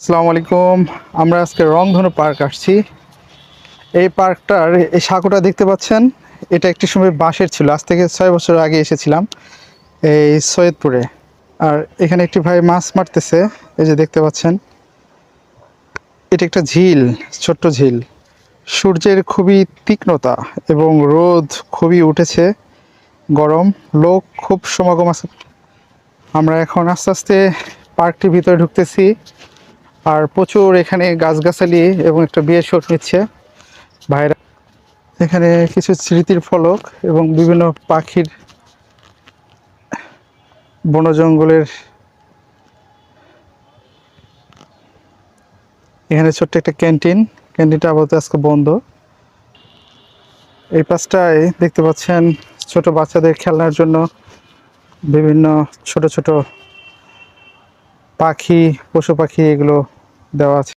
আসসালামু আলাইকুম। আমরা আজকে রংধনু পার্ক আসছি। এই পার্কটার এই সাঁকোটা দেখতে পাচ্ছেন? এটা একটি সময় বাঁশের ছিল। আজ থেকে ছয় বছর আগে এসেছিলাম এই সৈয়দপুরে। আর এখানে একটি ভাই মাছ মারতেছে। এই যে দেখতে পাচ্ছেন। এটা একটা ঝিল, ছোট্ট ঝিল। সূর্যের খুবই তীক্ষ্ণতা এবং রোদ খুবই উঠেছে। গরম, লোক খুব সমাগম আছে। আমরা এখন আস্তে আস্তে পার্কটির ভিতরে ঢুকতেছি। আর প্রচুর এখানে গাছগাছালি এবং একটা বিয়ের শোট নিচ্ছে। ভাইরা এখানে কিছু স্মৃতির ফলক এবং বিভিন্ন পাখির বন জঙ্গলের এখানে ছোট্ট একটা ক্যান্টিন। ক্যান্টিনটা আপাতত আজকে বন্ধ। এই পাশটায় দেখতে পাচ্ছেন ছোট বাচ্চাদের খেলনার জন্য বিভিন্ন ছোট ছোট পাখি, পশু পাখি এগুলো দেওয়া আছে।